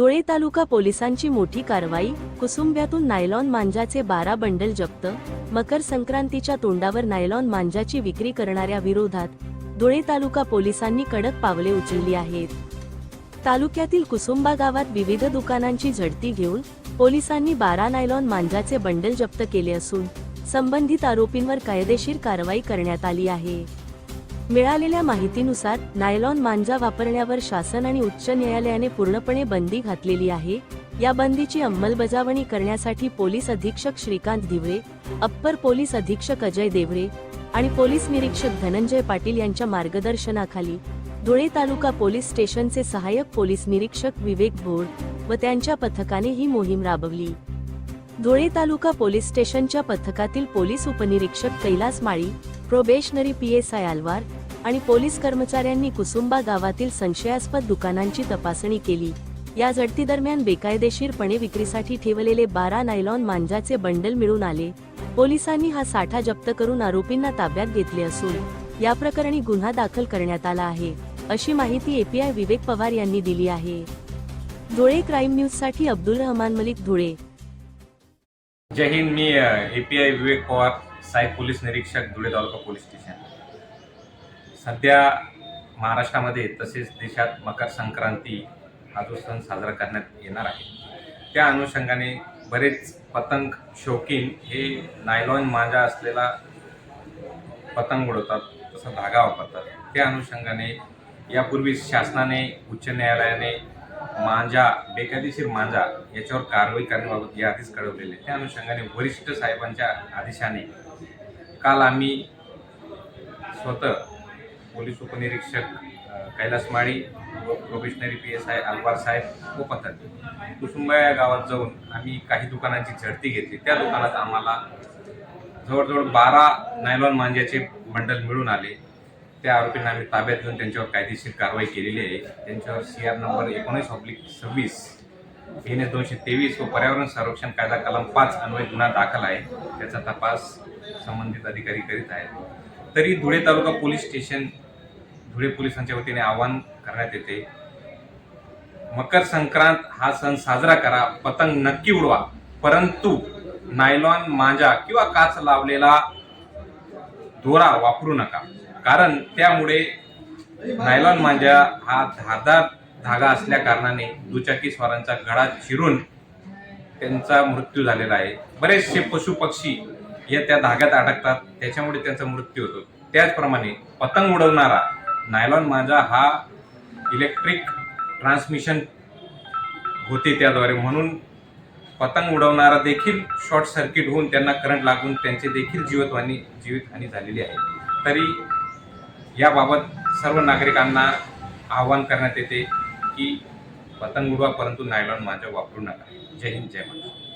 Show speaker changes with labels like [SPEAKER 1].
[SPEAKER 1] धुळे तालुका पोलिसांची मोठी कारवाई कुसुंब्यातून नायलॉन मांजाचे बारा बंडल जप्त मकर संक्रांतीच्या तोंडावर नायलॉन मांजाची विक्री करणाऱ्या विरोधात धुळे तालुका पोलिसांनी कडक पावले उचलली आहेत. तालुक्यातील कुसुंबा गावात विविध दुकानांची झडती घेऊन पोलिसांनी बारा नायलॉन मांजाचे बंडल जप्त केले असून संबंधित आरोपींवर कायदेशीर कारवाई करण्यात आली आहे. मिळालेल्या माहितीनुसार नायलॉन मांजा वापरण्यावर शासन आणि उच्च न्यायालयाने पूर्णपणे बंदी घातलेली आहे. या बंदीची अंमलबजावणी करण्यासाठी पोलीस अधीक्षक श्रीकांत दिवळे अप्पर पोलीस अधीक्षक अजय देवळे आणि पोलीस निरीक्षक धनंजय पाटील यांच्या मार्गदर्शनाखाली धुळे तालुका पोलीस स्टेशनचे सहाय्यक पोलीस निरीक्षक विवेक भोर व त्यांच्या पथकाने ही मोहीम राबवली. धुळे तालुका पोलीस स्टेशनच्या पथकातील पोलीस उपनिरीक्षक Kailas Mali probationary P S I Alwar आणि पोलीस कर्मचाऱ्यांनी कुसुंबा गावातील संशयास्पद दुकानांची तपासणी केली. या झडतीदरम्यान बेकायदेशीरपणे विक्रीसाठी ठेवलेले बारा नायलॉन मांजाचे बंडल मिळून आले. पोलिसांनी हा साठा जप्त करून आरोपींना ताब्यात घेतले असून या प्रकरणी गुन्हा दाखल करण्यात आला आहे अशी माहिती एपीआय विवेक पवार यांनी दिली आहे. धुळे क्राईम न्यूजसाठी अब्दुल रहमान मलिक धुळे.
[SPEAKER 2] जय हिंद मी एपीआय विवेक पवार साहेब पोलीस निरीक्षक धुळे तालुका पोलीस स्टेशन. सध्या महाराष्ट्रामध्ये तसेच देशात मकर संक्रांती हा जो सण साजरा करण्यात येणार आहे त्या अनुषंगाने बरेच पतंग शौकीन हे नायलॉन मांजा असलेला पतंग उडवतात तसा धागा वापरतात. त्या अनुषंगाने यापूर्वी शासनाने उच्च न्यायालयाने मांजा बेकायदेशीर मांजा याच्यावर कारवाई करण्याबाबत याआधीच कळवलेले. त्या अनुषंगाने वरिष्ठ साहेबांच्या आदेशाने काल आम्ही स्वतः पोलीस उपनिरीक्षक कैलास माळी व probationary P S I Alwar साहेब व पथक कुसुंबा या गावात जाऊन आम्ही काही दुकानांची झडती घेतली. त्या दुकानात आम्हाला जवळजवळ बारा नायलॉन मांज्याचे बंडल मिळून आले. त्या आरोपींना आम्ही ताब्यात घेऊन त्यांच्यावर कायदेशीर कारवाई केलेली आहे. त्यांच्यावर सी आर नंबर एकोणीस ऑब्लिक सव्वीस एन एस दोनशे तेवीस व पर्यावरण संरक्षण कायदा कलम पाच अन्वय गुन्हा दाखल आहे. त्याचा तपास संबंधित अधिकारी करीत आहेत. तरी धुळे तालुका पोलीस स्टेशन धुळे पोलिसांच्या वतीने आवाहन करण्यात येते. मकर संक्रांत हा सण साजरा करा पतंग नक्की उडवा. परंतु नायलॉन मांजा किंवा काच लावलेला दोरा वापरू नका. कारण त्यामुळे नायलॉन मांजा हा धारदार धागा असल्या कारणाने दुचाकी स्वारांचा गळा चिरून त्यांचा मृत्यू झालेला आहे. बरेचसे पशु पक्षी या त्या धाग्यात अडकतात त्याच्यामुळे त्यांचा मृत्यू होतो. त्याचप्रमाणे पतंग उडवणारा नायलॉन माझा हा इलेक्ट्रिक ट्रान्समिशन होते त्याद्वारे. म्हणून पतंग उडवणारा देखील शॉर्ट सर्किट होऊन त्यांना करंट लागून त्यांचे देखील जीवतवानी जीवितहानी झालेली आहे. तरी याबाबत सर्व नागरिकांना आवाहन करण्यात येते की पतंग उडवा परंतु नायलॉन माझ्या वापरू नका. जय हिंद जय महाराष्ट्र.